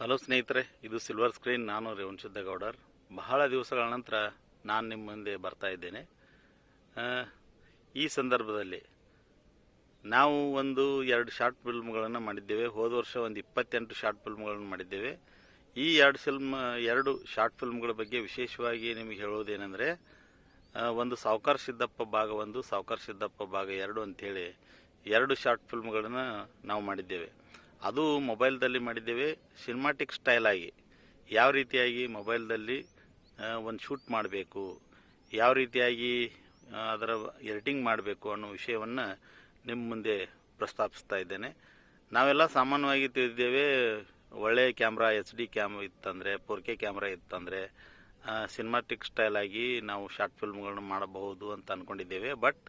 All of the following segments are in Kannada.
ಹಲೋ ಸ್ನೇಹಿತರೆ ಇದು ಸಿಲ್ವರ್ ಸ್ಕ್ರೀನ್ ನಾನು ರೇವಣ್ ಗೌಡರ್ ಬಹಳ ದಿವಸಗಳ ನಂತರ ನಾನು ನಿಮ್ಮ ಮುಂದೆ ಬರ್ತಾ ಇದ್ದೇನೆ. ಈ ಸಂದರ್ಭದಲ್ಲಿ ನಾವು ಒಂದು ಎರಡು ಶಾರ್ಟ್ ಫಿಲ್ಮ್ಗಳನ್ನು ಮಾಡಿದ್ದೇವೆ. ಹೋದ ವರ್ಷ ಒಂದು ಇಪ್ಪತ್ತೆಂಟು ಶಾರ್ಟ್ ಫಿಲ್ಮ್ಗಳನ್ನು ಮಾಡಿದ್ದೇವೆ. ಈ ಎರಡು ಫಿಲ್ಮ್ ಎರಡು ಶಾರ್ಟ್ ಫಿಲ್ಮ್ಗಳ ಬಗ್ಗೆ ವಿಶೇಷವಾಗಿ ನಿಮಗೆ ಹೇಳೋದೇನೆಂದರೆ ಆ, ಒಂದು ಸಾವುಕಾರ ಸಿದ್ದಪ್ಪ ಭಾಗ ಒಂದು ಸಾವುಕಾರ ಸಿದ್ದಪ್ಪ ಭಾಗ ಎರಡು ಅಂಥೇಳಿ ಎರಡು ಶಾರ್ಟ್ ಫಿಲ್ಮ್ಗಳನ್ನು ನಾವು ಮಾಡಿದ್ದೇವೆ. ಅದು ಮೊಬೈಲ್ದಲ್ಲಿ ಮಾಡಿದ್ದೇವೆ ಸಿನಿಮಾಟಿಕ್ ಸ್ಟೈಲ್ ಆಗಿ. ಯಾವ ರೀತಿಯಾಗಿ ಮೊಬೈಲ್ದಲ್ಲಿ ಒಂದು ಶೂಟ್ ಮಾಡಬೇಕು, ಯಾವ ರೀತಿಯಾಗಿ ಅದರ ಎಡಿಟಿಂಗ್ ಮಾಡಬೇಕು ಅನ್ನೋ ವಿಷಯವನ್ನು ನಿಮ್ಮ ಮುಂದೆ ಪ್ರಸ್ತಾಪಿಸ್ತಾ ಇದ್ದೇನೆ. ನಾವೆಲ್ಲ ಸಾಮಾನ್ಯವಾಗಿ ತಿಳಿದ್ದೇವೆ ಒಳ್ಳೆಯ ಕ್ಯಾಮ್ರಾ, ಎಚ್ ಡಿ ಕ್ಯಾಮ್ ಇತ್ತಂದರೆ, ಫೋರ್ ಕೆ ಕ್ಯಾಮ್ರಾ ಇತ್ತಂದರೆ ಸಿನಿಮಾಟಿಕ್ ಸ್ಟೈಲ್ ಆಗಿ ನಾವು ಶಾರ್ಟ್ ಫಿಲ್ಮ್ಗಳನ್ನ ಮಾಡಬಹುದು ಅಂತ ಅಂದ್ಕೊಂಡಿದ್ದೇವೆ ಬಟ್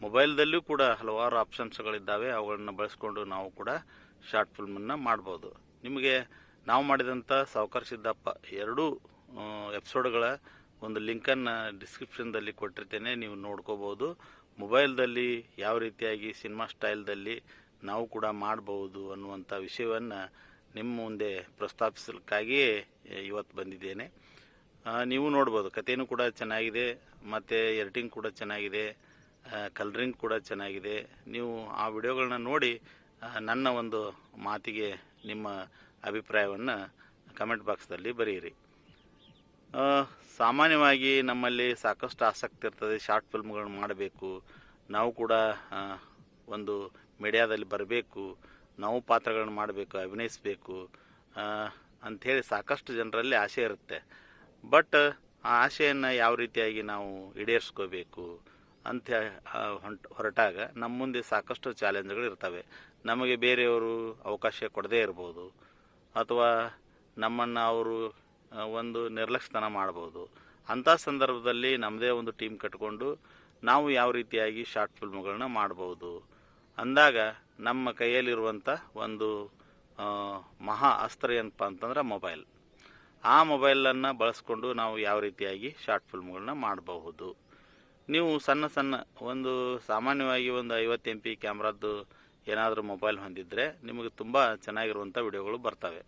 ಮೊಬೈಲ್ದಲ್ಲೂ ಕೂಡ ಹಲವಾರು ಆಪ್ಷನ್ಸ್ಗಳಿದ್ದಾವೆ ಅವುಗಳನ್ನ ಬಳಸ್ಕೊಂಡು ನಾವು ಕೂಡ ಶಾರ್ಟ್ ಫಿಲ್ಮನ್ನು ಮಾಡ್ಬೋದು. ನಿಮಗೆ ನಾವು ಮಾಡಿದಂಥ ಸಾವುಕಾರ ಸಿದ್ದಪ್ಪ ಎರಡೂ ಎಪಿಸೋಡ್ಗಳ ಒಂದು ಲಿಂಕನ್ನು ಡಿಸ್ಕ್ರಿಪ್ಷನ್ದಲ್ಲಿ ಕೊಟ್ಟಿರ್ತೇನೆ, ನೀವು ನೋಡ್ಕೋಬೋದು. ಮೊಬೈಲ್ದಲ್ಲಿ ಯಾವ ರೀತಿಯಾಗಿ ಸಿನಿಮಾ ಸ್ಟೈಲ್ದಲ್ಲಿ ನಾವು ಕೂಡ ಮಾಡಬಹುದು ಅನ್ನುವಂಥ ವಿಷಯವನ್ನು ನಿಮ್ಮ ಮುಂದೆ ಪ್ರಸ್ತಾಪಿಸಲಿಕ್ಕಾಗಿಯೇ ಇವತ್ತು ಬಂದಿದ್ದೇನೆ. ನೀವು ನೋಡ್ಬೋದು, ಕಥೆನೂ ಕೂಡ ಚೆನ್ನಾಗಿದೆ, ಮತ್ತು ಎಡಿಟಿಂಗ್ ಕೂಡ ಚೆನ್ನಾಗಿದೆ ಕಲರಿಂಗ್ ಕೂಡ ಚೆನ್ನಾಗಿದೆ. ನೀವು ಆ ವಿಡಿಯೋಗಳನ್ನ ನೋಡಿ ನನ್ನ ಒಂದು ಮಾತಿಗೆ ನಿಮ್ಮ ಅಭಿಪ್ರಾಯವನ್ನು ಕಮೆಂಟ್ ಬಾಕ್ಸ್ದಲ್ಲಿ ಬರೆಯಿರಿ. ಸಾಮಾನ್ಯವಾಗಿ ನಮ್ಮಲ್ಲಿ ಸಾಕಷ್ಟು ಆಸಕ್ತಿ ಇರ್ತದೆ ಶಾರ್ಟ್ ಫಿಲ್ಮ್ಗಳನ್ನು ಮಾಡಬೇಕು, ನಾವು ಕೂಡ ಒಂದು ಮೀಡಿಯಾದಲ್ಲಿ ಬರಬೇಕು, ನಾವು ಪಾತ್ರಗಳನ್ನ ಮಾಡಬೇಕು, ಅಭಿನಯಿಸಬೇಕು ಅಂಥೇಳಿ ಸಾಕಷ್ಟು ಜನರಲ್ಲಿ ಆಸೆ ಇರುತ್ತೆ. ಬಟ್ ಆ ಆಸೆಯನ್ನು ಯಾವ ರೀತಿಯಾಗಿ ನಾವು ಈಡೇರಿಸ್ಕೋಬೇಕು ಅಂತ ಹೊಂಟ ಹೊರಟಾಗ ನಮ್ಮ ಮುಂದೆ ಸಾಕಷ್ಟು ಚಾಲೆಂಜ್ಗಳು ಇರ್ತವೆ. ನಮಗೆ ಬೇರೆಯವರು ಅವಕಾಶ ಕೊಡದೇ ಇರ್ಬೋದು ಅಥವಾ ನಮ್ಮನ್ನು ಅವರು ಒಂದು ನಿರ್ಲಕ್ಷ್ಯತನ ಮಾಡ್ಬೋದು. ಅಂಥ ಸಂದರ್ಭದಲ್ಲಿ ನಮ್ಮದೇ ಒಂದು ಟೀಮ್ ಕಟ್ಕೊಂಡು ನಾವು ಯಾವ ರೀತಿಯಾಗಿ ಶಾರ್ಟ್ ಫಿಲ್ಮ್ಗಳನ್ನ ಮಾಡ್ಬೋದು. ಅಂದಾಗ ನಮ್ಮ ಕೈಯಲ್ಲಿರುವಂಥ ಒಂದು ಮಹಾ ಅಸ್ತ್ರ ಏನಪ್ಪ ಅಂತಂದ್ರೆ ಮೊಬೈಲ್. ಆ ಮೊಬೈಲನ್ನು ಬಳಸ್ಕೊಂಡು ನಾವು ಯಾವ ರೀತಿಯಾಗಿ ಶಾರ್ಟ್ ಫಿಲ್ಮ್ಗಳನ್ನ ಮಾಡಬಹುದು. ನೀವು ಸಣ್ಣ ಸಣ್ಣ ಒಂದು ಸಾಮಾನ್ಯವಾಗಿ ಒಂದು ಐವತ್ತು ಎಂ ಪಿ ಕ್ಯಾಮ್ರಾದ್ದು ಏನಾದರೂ ಮೊಬೈಲ್ ಹೊಂದಿದ್ರೆ ನಿಮಗೆ ತುಂಬ ಚೆನ್ನಾಗಿರುವಂಥ ವಿಡಿಯೋಗಳು ಬರ್ತವೆ.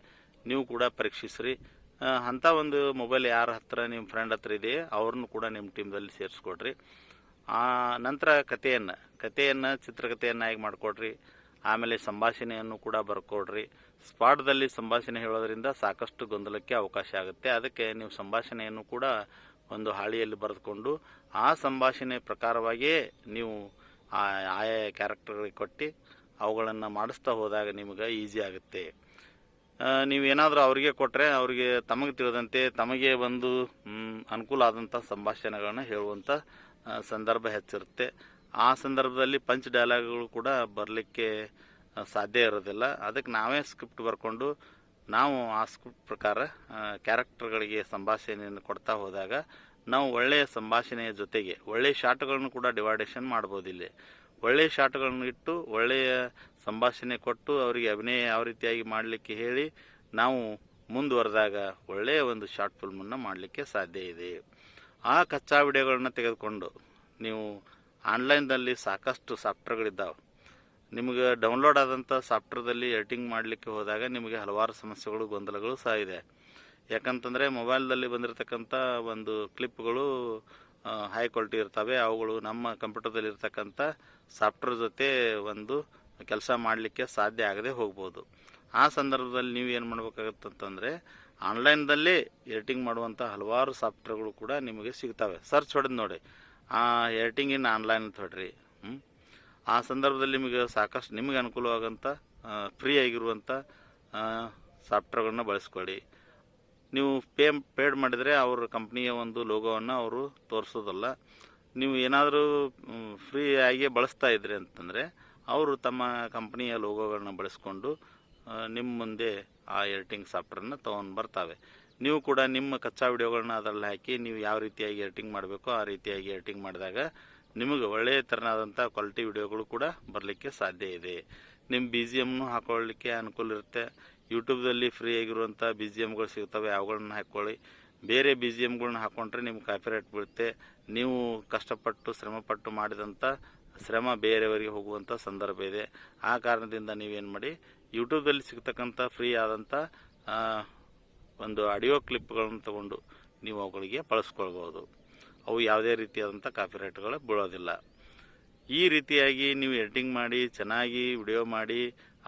ನೀವು ಕೂಡ ಪರೀಕ್ಷಿಸ್ರಿ. ಅಂಥ ಒಂದು ಮೊಬೈಲ್ ಯಾರ ಹತ್ರ ನಿಮ್ಮ ಫ್ರೆಂಡ್ ಹತ್ರ ಇದೆಯೇ ಅವ್ರನ್ನೂ ಕೂಡ ನಿಮ್ಮ ಟೀಮ್ದಲ್ಲಿ ಸೇರಿಸ್ಕೊಡ್ರಿ. ನಂತರ ಕಥೆಯನ್ನು ಕಥೆಯನ್ನು ಚಿತ್ರಕಥೆಯನ್ನಾಗಿ ಮಾಡಿಕೊಡ್ರಿ, ಆಮೇಲೆ ಸಂಭಾಷಣೆಯನ್ನು ಕೂಡ ಬರ್ಕೊಡ್ರಿ. ಸ್ಪಾಟ್ದಲ್ಲಿ ಸಂಭಾಷಣೆ ಹೇಳೋದ್ರಿಂದ ಸಾಕಷ್ಟು ಗೊಂದಲಕ್ಕೆ ಅವಕಾಶ ಆಗುತ್ತೆ. ಅದಕ್ಕೆ ನೀವು ಸಂಭಾಷಣೆಯನ್ನು ಕೂಡ ಒಂದು ಹಾಳಿಯಲ್ಲಿ ಬರೆದುಕೊಂಡು ಆ ಸಂಭಾಷಣೆ ಪ್ರಕಾರವಾಗಿಯೇ ನೀವು ಆಯಾ ಕ್ಯಾರೆಕ್ಟರ್ಗಳಿಗೆ ಕೊಟ್ಟು ಅವುಗಳನ್ನು ಮಾಡಿಸ್ತಾ ಹೋದಾಗ ನಿಮಗೆ ಈಸಿ ಆಗುತ್ತೆ. ನೀವು ಏನಾದರೂ ಅವರಿಗೆ ಕೊಟ್ಟರೆ ಅವರಿಗೆ ತಮಗೆ ತಿಳಿದಂತೆ ತಮಗೆ ಒಂದು ಅನುಕೂಲ ಆದಂಥ ಸಂಭಾಷಣೆಗಳನ್ನ ಹೇಳುವಂಥ ಸಂದರ್ಭ ಹೆಚ್ಚಿರುತ್ತೆ. ಆ ಸಂದರ್ಭದಲ್ಲಿ ಪಂಚ್ ಡೈಲಾಗ್ಗಳು ಕೂಡ ಬರಲಿಕ್ಕೆ ಸಾಧ್ಯ ಇರೋದಿಲ್ಲ. ಅದಕ್ಕೆ ನಾವೇ ಸ್ಕ್ರಿಪ್ಟ್ ಬರ್ಕೊಂಡು ನಾವು ಆ ಸ್ಕ್ರಿಪ್ಟ್ ಪ್ರಕಾರ ಕ್ಯಾರೆಕ್ಟರ್ಗಳಿಗೆ ಸಂಭಾಷಣೆಯನ್ನು ಕೊಡ್ತಾ ಹೋದಾಗ ನಾವು ಒಳ್ಳೆಯ ಸಂಭಾಷಣೆಯ ಜೊತೆಗೆ, ಒಳ್ಳೆಯ ಶಾಟ್ಗಳನ್ನು ಕೂಡ ಡಿವೈಡೇಷನ್ ಮಾಡ್ಬೋದು ಇಲ್ಲಿ. ಒಳ್ಳೆಯ ಶಾಟ್ಗಳನ್ನು ಇಟ್ಟು ಒಳ್ಳೆಯ ಸಂಭಾಷಣೆ ಕೊಟ್ಟು ಅವರಿಗೆ ಅಭಿನಯ ಯಾವ ರೀತಿಯಾಗಿ ಮಾಡಲಿಕ್ಕೆ ಹೇಳಿ ನಾವು ಮುಂದುವರೆದಾಗ ಒಳ್ಳೆಯ ಒಂದು ಶಾರ್ಟ್ ಫಿಲ್ಮನ್ನು ಮಾಡಲಿಕ್ಕೆ ಸಾಧ್ಯ ಇದೆ. ಆ ಕಚ್ಚಾ ವಿಡಿಯೋಗಳನ್ನು ತೆಗೆದುಕೊಂಡು ನೀವು ಆನ್ಲೈನ್ದಲ್ಲಿ ಸಾಕಷ್ಟು ಸಾಫ್ಟ್ವೇರ್ಗಳಿದ್ದಾವೆ. ನಿಮಗೆ ಡೌನ್ಲೋಡ್ ಆದಂಥ ಸಾಫ್ಟ್ವೇರ್ದಲ್ಲಿ ಎಡಿಟಿಂಗ್ ಮಾಡಲಿಕ್ಕೆ ಹೋದಾಗ ನಿಮಗೆ ಹಲವಾರು ಸಮಸ್ಯೆಗಳು, ಗೊಂದಲಗಳು ಸಹ ಇದೆ. ಯಾಕಂತಂದರೆ ಮೊಬೈಲ್ದಲ್ಲಿ ಬಂದಿರತಕ್ಕಂಥ ಒಂದು ಕ್ಲಿಪ್ಗಳು ಹೈ ಕ್ವಾಲಿಟಿ ಇರ್ತವೆ. ಅವುಗಳು ನಮ್ಮ ಕಂಪ್ಯೂಟರ್ದಲ್ಲಿ ಇರ್ತಕ್ಕಂಥ ಸಾಫ್ಟ್ವೇರ್ ಜೊತೆ ಒಂದು ಕೆಲಸ ಮಾಡಲಿಕ್ಕೆ ಸಾಧ್ಯ ಆಗದೆ ಹೋಗ್ಬೋದು. ಆ ಸಂದರ್ಭದಲ್ಲಿ ನೀವು ಏನು ಮಾಡಬೇಕಾಗತ್ತಂತಂದರೆ ಆನ್ಲೈನ್ದಲ್ಲೇ ಎಡಿಟಿಂಗ್ ಮಾಡುವಂಥ ಹಲವಾರು ಸಾಫ್ಟ್ವೇರ್ಗಳು ಕೂಡ ನಿಮಗೆ ಸಿಗ್ತವೆ. ಸರ್ಚ್ ಹೊಡೆದು ನೋಡಿ. ಆ ಎಡಿಟಿಂಗ್ ಇನ್ ಆನ್ಲೈನ್ ಅಂತ ಆ ಸಂದರ್ಭದಲ್ಲಿ ನಿಮಗೆ ಸಾಕಷ್ಟು, ನಿಮಗೆ ಅನುಕೂಲವಾಗಂಥ ಫ್ರೀ ಆಗಿರುವಂಥ ಸಾಫ್ಟ್ವೇರ್ಗಳನ್ನ ಬಳಸ್ಕೊಳ್ಳಿ. ನೀವು ಪೇ ಪೇಡ್ ಮಾಡಿದರೆ ಅವ್ರ ಕಂಪ್ನಿಯ ಒಂದು ಲೋಗೋವನ್ನು ಅವರು ತೋರಿಸೋದಲ್ಲ. ನೀವು ಏನಾದರೂ ಫ್ರೀ ಆಗಿ ಬಳಸ್ತಾ ಇದ್ರಿ ಅಂತಂದರೆ, ಅವರು ತಮ್ಮ ಕಂಪ್ನಿಯ ಲೋಗೋಗಳನ್ನ ಬಳಸ್ಕೊಂಡು ನಿಮ್ಮ ಮುಂದೆ ಆ ಎಡಿಟಿಂಗ್ ಸಾಫ್ಟ್ವೇರ್ನ ತೊಗೊಂಡು ಬರ್ತಾವೆ. ನೀವು ಕೂಡ ನಿಮ್ಮ ಕಚ್ಚಾ ವಿಡಿಯೋಗಳನ್ನ ಅದರಲ್ಲಿ ಹಾಕಿ, ನೀವು ಯಾವ ರೀತಿಯಾಗಿ ಎಡಿಟಿಂಗ್ ಮಾಡಬೇಕೋ ಆ ರೀತಿಯಾಗಿ ಎಡಿಟಿಂಗ್ ಮಾಡಿದಾಗ, ನಿಮಗೆ ಒಳ್ಳೆಯ ಥರನಾದಂಥ ಕ್ವಾಲಿಟಿ ವಿಡಿಯೋಗಳು ಕೂಡ ಬರಲಿಕ್ಕೆ ಸಾಧ್ಯ ಇದೆ. ನಿಮ್ಮ ಬಿ ಜಿ ಎಮ್ನು ಹಾಕೊಳ್ಳಿಕ್ಕೆ ಅನುಕೂಲ ಇರುತ್ತೆ. ಯೂಟ್ಯೂಬ್ದಲ್ಲಿ ಫ್ರೀ ಆಗಿರುವಂಥ ಬಿ ಜಿ ಎಮ್ಗಳು ಸಿಗ್ತವೆ, ಅವುಗಳನ್ನ ಹಾಕ್ಕೊಳ್ಳಿ ಬೇರೆ ಬಿ ಜಿ ಎಮ್ಗಳನ್ನ ಹಾಕ್ಕೊಂಡ್ರೆ ನಿಮ್ಗೆ ಕಾಪಿರೈಟ್ ಬೀಳುತ್ತೆ. ನೀವು ಕಷ್ಟಪಟ್ಟು, ಶ್ರಮಪಟ್ಟು ಮಾಡಿದಂಥ ಶ್ರಮ ಬೇರೆಯವರಿಗೆ ಹೋಗುವಂಥ ಸಂದರ್ಭ ಇದೆ. ಆ ಕಾರಣದಿಂದ ನೀವೇನು ಮಾಡಿ, ಯೂಟ್ಯೂಬ್ದಲ್ಲಿ ಸಿಗ್ತಕ್ಕಂಥ ಫ್ರೀ ಆದಂಥ ಒಂದು ಆಡಿಯೋ ಕ್ಲಿಪ್ಗಳನ್ನು ತಗೊಂಡು ನೀವು ಅವುಗಳಿಗೆ ಬಳಸ್ಕೊಳ್ಬೋದು ಅವು ಯಾವುದೇ ರೀತಿಯಾದಂಥ ಕಾಪಿರೈಟ್ಗಳು ಬೀಳೋದಿಲ್ಲ. ಈ ರೀತಿಯಾಗಿ ನೀವು ಎಡಿಟಿಂಗ್ ಮಾಡಿ, ಚೆನ್ನಾಗಿ ವಿಡಿಯೋ ಮಾಡಿ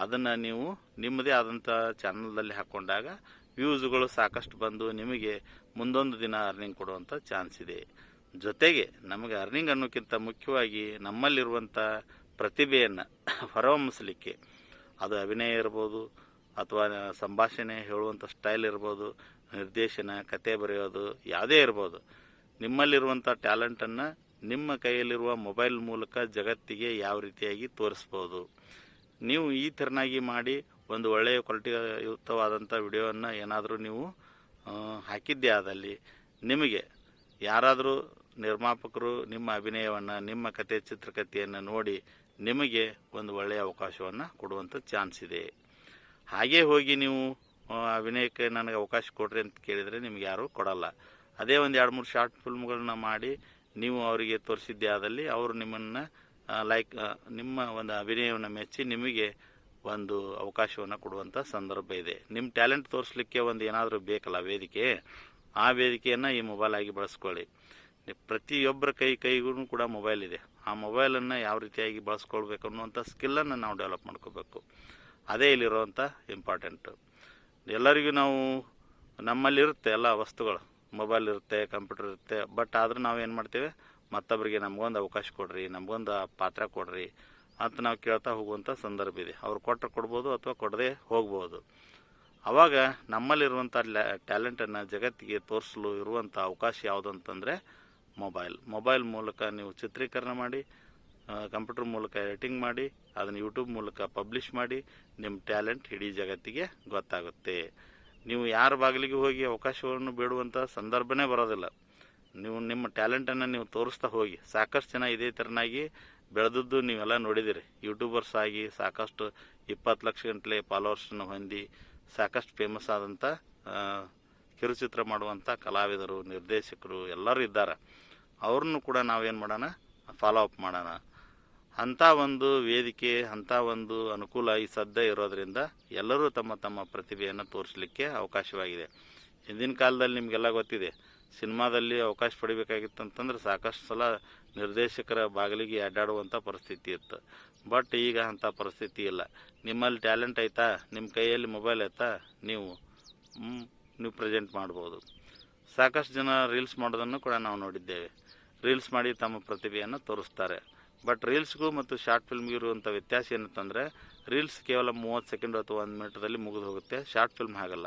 ಅದನ್ನು ನೀವು ನಿಮ್ಮದೇ ಆದಂಥ ಚಾನಲ್ದಲ್ಲಿ ಹಾಕ್ಕೊಂಡಾಗ ವ್ಯೂಸ್ಗಳು ಸಾಕಷ್ಟು ಬಂದು ನಿಮಗೆ ಮುಂದೊಂದು ದಿನ ಅರ್ನಿಂಗ್ ಕೊಡುವಂಥ ಚಾನ್ಸ್ ಇದೆ. ಜೊತೆಗೆ ನಮಗೆ ಅರ್ನಿಂಗ್ ಅನ್ನೋಕ್ಕಿಂತ ಮುಖ್ಯವಾಗಿ ನಮ್ಮಲ್ಲಿರುವಂಥ ಪ್ರತಿಭೆಯನ್ನು ಹೊರಹೊಮ್ಮಿಸಲಿಕ್ಕೆ ಅದು ಅಭಿನಯ ಇರ್ಬೋದು, ಅಥವಾ ಸಂಭಾಷಣೆ ಹೇಳುವಂಥ ಸ್ಟೈಲ್ ಇರ್ಬೋದು, ನಿರ್ದೇಶನ, ಕತೆ ಬರೆಯೋದು ಯಾವುದೇ ಇರ್ಬೋದು. ನಿಮ್ಮಲ್ಲಿರುವಂಥ ಟ್ಯಾಲೆಂಟನ್ನು ನಿಮ್ಮ ಕೈಯಲ್ಲಿರುವ ಮೊಬೈಲ್ ಮೂಲಕ ಜಗತ್ತಿಗೆ ಯಾವ ರೀತಿಯಾಗಿ ತೋರಿಸ್ಬೋದು. ನೀವು ಈ ಥರನಾಗಿ ಮಾಡಿ ಒಂದು ಒಳ್ಳೆಯ ಕ್ವಾಲಿಟಿ ಯುಕ್ತವಾದಂಥ ವಿಡಿಯೋವನ್ನು ಏನಾದರೂ ನೀವು ಹಾಕಿದ್ದೇ ಆದಲ್ಲಿ ನಿಮಗೆ ಯಾರಾದರೂ ನಿರ್ಮಾಪಕರು ನಿಮ್ಮ ಅಭಿನಯವನ್ನು, ನಿಮ್ಮ ಕತೆ ಚಿತ್ರಕಥೆಯನ್ನು ನೋಡಿ ನಿಮಗೆ ಒಂದು ಒಳ್ಳೆಯ ಅವಕಾಶವನ್ನು ಕೊಡುವಂಥ ಚಾನ್ಸ್ ಇದೆ. ಹಾಗೇ ಹೋಗಿ ನೀವು ಅಭಿನಯಕ್ಕೆ ನನಗೆ ಅವಕಾಶ ಕೊಡ್ರಿ ಅಂತ ಕೇಳಿದರೆ ನಿಮ್ಗೆ ಯಾರೂ ಕೊಡಲ್ಲ. ಅದೇ ಒಂದು ಎರಡು ಮೂರು ಶಾರ್ಟ್ ಫಿಲ್ಮ್ಗಳನ್ನ ಮಾಡಿ ನೀವು ಅವರಿಗೆ ತೋರಿಸಿದ್ದೇ ಆದಲ್ಲಿ ಅವರು ನಿಮ್ಮನ್ನು ಲೈಕ್ ನಿಮ್ಮ ಒಂದು ಅಭಿನಯವನ್ನು ಮೆಚ್ಚಿ ನಿಮಗೆ ಒಂದು ಅವಕಾಶವನ್ನು ಕೊಡುವಂಥ ಸಂದರ್ಭ ಇದೆ. ನಿಮ್ಮ ಟ್ಯಾಲೆಂಟ್ ತೋರಿಸ್ಲಿಕ್ಕೆ ಒಂದು ಏನಾದರೂ ಬೇಕಲ್ಲ ವೇದಿಕೆ? ಆ ವೇದಿಕೆಯನ್ನು ಈ ಮೊಬೈಲ್ ಆಗಿ ಬಳಸ್ಕೊಳ್ಳಿ. ಪ್ರತಿಯೊಬ್ಬರ ಕೈ, ಕೈಗೂ ಕೂಡ ಮೊಬೈಲ್ ಇದೆ. ಆ ಮೊಬೈಲನ್ನು ಯಾವ ರೀತಿಯಾಗಿ ಬಳಸ್ಕೊಳ್ಬೇಕು ಅನ್ನುವಂಥ ಸ್ಕಿಲ್ಲನ್ನು ನಾವು ಡೆವಲಪ್ ಮಾಡ್ಕೋಬೇಕು. ಅದೇ ಇಲ್ಲಿರುವಂಥ ಇಂಪಾರ್ಟೆಂಟು ಎಲ್ಲರಿಗೂ ನಾವು, ನಮ್ಮಲ್ಲಿರುತ್ತೆ ಎಲ್ಲ ವಸ್ತುಗಳು. ಮೊಬೈಲ್ ಇರುತ್ತೆ ಕಂಪ್ಯೂಟರ್ ಇರುತ್ತೆ ಬಟ್ ಆದರೂ ನಾವು ಏನು ಮಾಡ್ತೇವೆ? ಮತ್ತೊಬ್ಬರಿಗೆ ನಮಗೊಂದು ಅವಕಾಶ ಕೊಡ್ರಿ, ನಮಗೊಂದು ಪಾತ್ರ ಕೊಡ್ರಿ ಅಂತ ನಾವು ಕೇಳ್ತಾ ಹೋಗುವಂಥ ಸಂದರ್ಭ ಇದೆ. ಅವ್ರು ಕೊಟ್ಟರೆ ಕೊಡ್ಬೋದು ಅಥವಾ ಕೊಡದೆ ಹೋಗ್ಬೋದು. ಆವಾಗ ನಮ್ಮಲ್ಲಿರುವಂಥ ಟ್ಯಾಲೆಂಟನ್ನು ಜಗತ್ತಿಗೆ ತೋರಿಸಲು ಇರುವಂಥ ಅವಕಾಶ ಯಾವುದು ಅಂತಂದರೆ ಮೊಬೈಲ್ ಮೊಬೈಲ್ ಮೂಲಕ ನೀವು ಚಿತ್ರೀಕರಣ ಮಾಡಿ ಕಂಪ್ಯೂಟರ್ ಮೂಲಕ ಎಡಿಟಿಂಗ್ ಮಾಡಿ, ಅದನ್ನು ಯೂಟ್ಯೂಬ್ ಮೂಲಕ ಪಬ್ಲಿಷ್ ಮಾಡಿ ನಿಮ್ಮ ಟ್ಯಾಲೆಂಟ್ ಇಡೀ ಜಗತ್ತಿಗೆ ಗೊತ್ತಾಗುತ್ತೆ. ನೀವು ಯಾರ ಬಾಗಿಲಿಗೆ ಹೋಗಿ ಅವಕಾಶವನ್ನು ಬೇಡುವಂಥ ಸಂದರ್ಭನೇ ಬರೋದಿಲ್ಲ. ನೀವು ನಿಮ್ಮ ಟ್ಯಾಲೆಂಟನ್ನು ನೀವು ತೋರಿಸ್ತಾ ಹೋಗಿ. ಸಾಕಷ್ಟು ಜನ ಇದೇ ಥರನಾಗಿ ಬೆಳೆದದ್ದು ನೀವೆಲ್ಲ ನೋಡಿದಿರಿ. ಯೂಟ್ಯೂಬರ್ಸ್ ಆಗಿ ಸಾಕಷ್ಟು ಇಪ್ಪತ್ತು ಲಕ್ಷ ಗಂಟಲೆ ಫಾಲೋವರ್ಸನ್ನು ಹೊಂದಿ ಸಾಕಷ್ಟು ಫೇಮಸ್ ಆದಂಥ ಕಿರುಚಿತ್ರ ಮಾಡುವಂಥ ಕಲಾವಿದರು, ನಿರ್ದೇಶಕರು ಎಲ್ಲರೂ ಇದ್ದಾರೆ. ಅವ್ರನ್ನು ಕೂಡ ನಾವೇನು ಮಾಡೋಣ? ಫಾಲೋ ಅಪ್ ಮಾಡೋಣ. ಅಂಥ ಒಂದು ವೇದಿಕೆ, ಅಂಥ ಒಂದು ಅನುಕೂಲ ಈ ಸದ್ಯ ಇರೋದ್ರಿಂದ ಎಲ್ಲರೂ ತಮ್ಮ ತಮ್ಮ ಪ್ರತಿಭೆಯನ್ನು ತೋರಿಸಲಿಕ್ಕೆ ಅವಕಾಶವಾಗಿದೆ. ಹಿಂದಿನ ಕಾಲದಲ್ಲಿ ನಿಮಗೆಲ್ಲ ಗೊತ್ತಿದೆ ಸಿನಿಮಾದಲ್ಲಿ ಅವಕಾಶ ಪಡಿಬೇಕಾಗಿತ್ತು ಅಂತಂದ್ರೆ ಸಾಕಷ್ಟು ಸಲ ನಿರ್ದೇಶಕರ ಬಾಗಿಲಿಗೆ ಅಡ್ಡಾಡುವಂಥ ಪರಿಸ್ಥಿತಿ ಇತ್ತು. ಬಟ್ ಈಗ ಅಂಥ ಪರಿಸ್ಥಿತಿ ಇಲ್ಲ. ನಿಮ್ಮಲ್ಲಿ ಟ್ಯಾಲೆಂಟ್ ಐತಾ? ನಿಮ್ಮ ಕೈಯಲ್ಲಿ ಮೊಬೈಲ್ ಐತಾ? ನೀವು ನೀವು ಪ್ರೆಸೆಂಟ್ ಮಾಡ್ಬೋದು. ಸಾಕಷ್ಟು ಜನ ರೀಲ್ಸ್ ಮಾಡೋದನ್ನು ಕೂಡ ನಾವು ನೋಡಿದ್ದೇವೆ. ರೀಲ್ಸ್ ಮಾಡಿ ತಮ್ಮ ಪ್ರತಿಭೆಯನ್ನು ತೋರಿಸ್ತಾರೆ. ಬಟ್ ರೀಲ್ಸ್ಗೂ ಮತ್ತು ಶಾರ್ಟ್ ಫಿಲ್ಮ್ಗೆ ಇರುವಂಥ ವ್ಯತ್ಯಾಸ ಏನಂತಂದರೆ, ರೀಲ್ಸ್ ಕೇವಲ ಮೂವತ್ತು ಸೆಕೆಂಡ್ ಅಥವಾ ಒಂದು ಮಿನಿಟದಲ್ಲಿ ಮುಗಿದು ಹೋಗುತ್ತೆ. ಶಾರ್ಟ್ ಫಿಲ್ಮ್ ಹಾಗಲ್ಲ.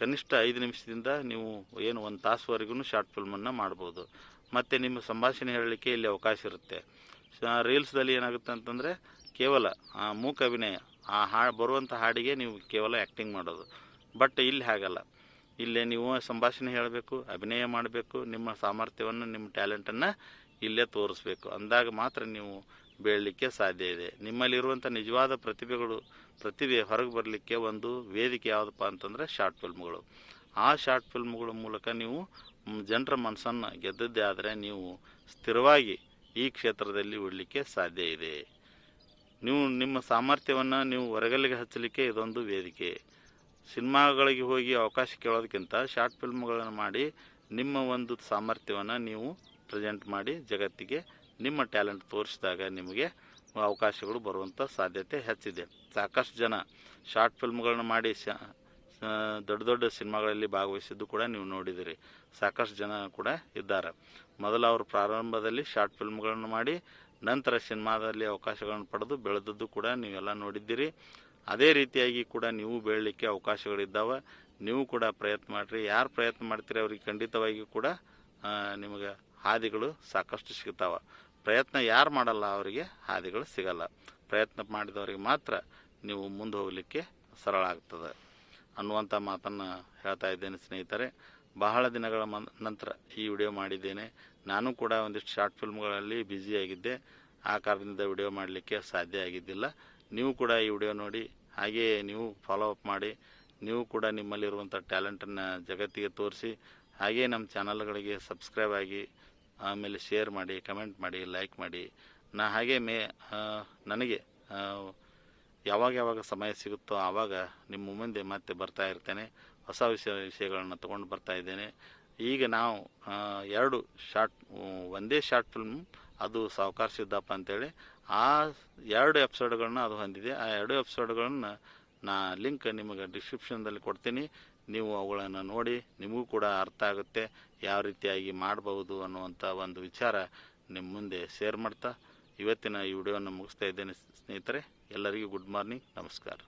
ಕನಿಷ್ಠ ಐದು ನಿಮಿಷದಿಂದ ನೀವು ಏನು ಒಂದು ತಾಸುವರೆಗೂ ಶಾರ್ಟ್ ಫಿಲ್ಮನ್ನು ಮಾಡ್ಬೋದು. ಮತ್ತು ನಿಮ್ಮ ಸಂಭಾಷಣೆ ಹೇಳಲಿಕ್ಕೆ ಇಲ್ಲಿ ಅವಕಾಶ ಇರುತ್ತೆ. ರೀಲ್ಸ್ದಲ್ಲಿ ಏನಾಗುತ್ತೆ ಅಂತಂದರೆ ಕೇವಲ ಆ, ಮೂಕ ಅಭಿನಯ ಆ ಹಾ ಬರುವಂಥ ಹಾಡಿಗೆ ನೀವು ಕೇವಲ ಆ್ಯಕ್ಟಿಂಗ್ ಮಾಡೋದು. ಬಟ್ ಇಲ್ಲಿ ಹಾಗಲ್ಲ. ಇಲ್ಲೇ ನೀವು ಸಂಭಾಷಣೆ ಹೇಳಬೇಕು ಅಭಿನಯ ಮಾಡಬೇಕು ನಿಮ್ಮ ಸಾಮರ್ಥ್ಯವನ್ನು ನಿಮ್ಮ ಟ್ಯಾಲೆಂಟನ್ನು ಇಲ್ಲೇ ತೋರಿಸ್ಬೇಕು. ಅಂದಾಗ ಮಾತ್ರ ನೀವು ಬೆಳಲಿಕ್ಕೆ ಸಾಧ್ಯ ಇದೆ. ನಿಮ್ಮಲ್ಲಿರುವಂಥ ನಿಜವಾದ ಪ್ರತಿಭೆಗಳು, ಪ್ರತಿಭೆ ಹೊರಗೆ ಬರಲಿಕ್ಕೆ ಒಂದು ವೇದಿಕೆ ಯಾವುದಪ್ಪ ಅಂತಂದರೆ ಶಾರ್ಟ್ ಫಿಲ್ಮ್ಗಳು. ಆ ಶಾರ್ಟ್ ಫಿಲ್ಮ್ಗಳ ಮೂಲಕ ನೀವು ಜನರ ಮನಸ್ಸನ್ನು ಗೆದ್ದದ್ದೇ ಆದರೆ ನೀವು ಸ್ಥಿರವಾಗಿ ಈ ಕ್ಷೇತ್ರದಲ್ಲಿ ಉಳಲಿಕ್ಕೆ ಸಾಧ್ಯ ಇದೆ. ನೀವು ನಿಮ್ಮ ಸಾಮರ್ಥ್ಯವನ್ನು ನೀವು ಹೊರಗಲ್ಲಿಗೆ ಹಚ್ಚಲಿಕ್ಕೆ ಇದೊಂದು ವೇದಿಕೆ. ಸಿನಿಮಾಗಳಿಗೆ ಹೋಗಿ ಅವಕಾಶ ಕೇಳೋದಕ್ಕಿಂತ ಶಾರ್ಟ್ ಫಿಲ್ಮ್ಗಳನ್ನು ಮಾಡಿ ನಿಮ್ಮ ಒಂದು ಸಾಮರ್ಥ್ಯವನ್ನು ನೀವು ಪ್ರೆಸೆಂಟ್ ಮಾಡಿ ಜಗತ್ತಿಗೆ ನಿಮ್ಮ ಟ್ಯಾಲೆಂಟ್ ತೋರಿಸಿದಾಗ ನಿಮಗೆ ಅವಕಾಶಗಳು ಬರುವಂಥ ಸಾಧ್ಯತೆ ಹೆಚ್ಚಿದೆ. ಸಾಕಷ್ಟು ಜನ ಶಾರ್ಟ್ ಫಿಲ್ಮ್ಗಳನ್ನ ಮಾಡಿ ಶ ದೊಡ್ಡ ದೊಡ್ಡ ಸಿನಿಮಾಗಳಲ್ಲಿ ಭಾಗವಹಿಸಿದ್ದು ಕೂಡ ನೀವು ನೋಡಿದಿರಿ. ಸಾಕಷ್ಟು ಜನ ಕೂಡ ಇದ್ದಾರೆ. ಮೊದಲು ಅವರು ಪ್ರಾರಂಭದಲ್ಲಿ ಶಾರ್ಟ್ ಫಿಲ್ಮ್ಗಳನ್ನು ಮಾಡಿ, ನಂತರ ಸಿನಿಮಾದಲ್ಲಿ ಅವಕಾಶಗಳನ್ನು ಪಡೆದು ಬೆಳೆದದ್ದು ಕೂಡ ನೀವೆಲ್ಲ ನೋಡಿದ್ದೀರಿ. ಅದೇ ರೀತಿಯಾಗಿ ಕೂಡ ನೀವು ಬೆಳಲಿಕ್ಕೆ ಅವಕಾಶಗಳಿದ್ದಾವೆ. ನೀವು ಕೂಡ ಪ್ರಯತ್ನ ಮಾಡಿರಿ. ಯಾರು ಪ್ರಯತ್ನ ಮಾಡ್ತೀರಿ ಅವ್ರಿಗೆ ಖಂಡಿತವಾಗಿಯೂ ಕೂಡ ನಿಮಗೆ ಹಾದಿಗಳು ಸಾಕಷ್ಟು ಸಿಗ್ತಾವೆ. ಪ್ರಯತ್ನ ಯಾರು ಮಾಡಲ್ಲ ಅವರಿಗೆ ಹಾದಿಗಳು ಸಿಗಲ್ಲ. ಪ್ರಯತ್ನ ಮಾಡಿದವರಿಗೆ ಮಾತ್ರ ನೀವು ಮುಂದೆ ಹೋಗಲಿಕ್ಕೆ ಸರಳ ಆಗ್ತದೆ. ಅನ್ನುವಂಥ ಮಾತನ್ನು ಹೇಳ್ತಾ ಇದ್ದೇನೆ ಸ್ನೇಹಿತರೆ. ಬಹಳ ದಿನಗಳ ನಂತರ ಈ ವಿಡಿಯೋ ಮಾಡಿದ್ದೇನೆ. ನಾನು ಕೂಡ ಒಂದಿಷ್ಟು ಶಾರ್ಟ್ ಫಿಲ್ಮ್ಗಳಲ್ಲಿ ಬ್ಯುಸಿಯಾಗಿದ್ದೆ ಆ ಕಾರಣದಿಂದ ವಿಡಿಯೋ ಮಾಡಲಿಕ್ಕೆ ಸಾಧ್ಯ ಆಗಿದ್ದಿಲ್ಲ. ನೀವು ಕೂಡ ಈ ವಿಡಿಯೋ ನೋಡಿ, ಹಾಗೆಯೇ ನೀವು ಫಾಲೋ ಅಪ್ ಮಾಡಿ, ನೀವು ಕೂಡ ನಿಮ್ಮಲ್ಲಿರುವಂಥ ಟ್ಯಾಲೆಂಟನ್ನು ಜಗತ್ತಿಗೆ ತೋರಿಸಿ, ಹಾಗೆಯೇ ನಮ್ಮ ಚಾನಲ್ಗಳಿಗೆ ಸಬ್ಸ್ಕ್ರೈಬ್ ಆಗಿ ಆಮೇಲೆ ಶೇರ್ ಮಾಡಿ ಕಮೆಂಟ್ ಮಾಡಿ ಲೈಕ್ ಮಾಡಿ. ನಾ ಹಾಗೆ ಮೇ ನನಗೆ ಯಾವಾಗ ಯಾವಾಗ ಸಮಯ ಸಿಗುತ್ತೋ ಆವಾಗ ನಿಮ್ಮ ಮುಂದೆ ಮತ್ತೆ ಬರ್ತಾ ಇರ್ತೇನೆ. ಹೊಸ ವಿಷಯ, ವಿಷಯಗಳನ್ನು ತಗೊಂಡು ಬರ್ತಾ ಇದ್ದೇನೆ. ಈಗ ನಾವು ಎರಡು ಶಾರ್ಟ್ ಒಂದೇ ಶಾರ್ಟ್ ಫಿಲ್ಮ್ ಅದು ಸಾವುಕಾರ ಸಿದ್ದಪ್ಪ ಅಂತೇಳಿ. ಆ ಎರಡು ಎಪಿಸೋಡ್ಗಳನ್ನ ಅದು ಹೊಂದಿದೆ. ಆ ಎರಡು ಎಪಿಸೋಡ್ಗಳನ್ನು ನಾ ಲಿಂಕ್ ನಿಮಗೆ ಡಿಸ್ಕ್ರಿಪ್ಷನ್ದಲ್ಲಿ ಕೊಡ್ತೀನಿ. ನೀವು ಅವುಗಳನ್ನು ನೋಡಿ ನಿಮಗೂ ಕೂಡ ಅರ್ಥ ಆಗುತ್ತೆ, ಯಾವ ರೀತಿಯಾಗಿ ಮಾಡಬಹುದು ಅನ್ನುವಂಥ ಒಂದು ವಿಚಾರ ನಿಮ್ಮ ಮುಂದೆ ಶೇರ್ ಮಾಡ್ತಾ ಇವತ್ತಿನ ಈ ವಿಡಿಯೋವನ್ನು ಮುಗಿಸ್ತಾ ಇದ್ದೇನೆ ಸ್ನೇಹಿತರೆ, ಎಲ್ಲರಿಗೂ ಗುಡ್ ಮಾರ್ನಿಂಗ್ ನಮಸ್ಕಾರ.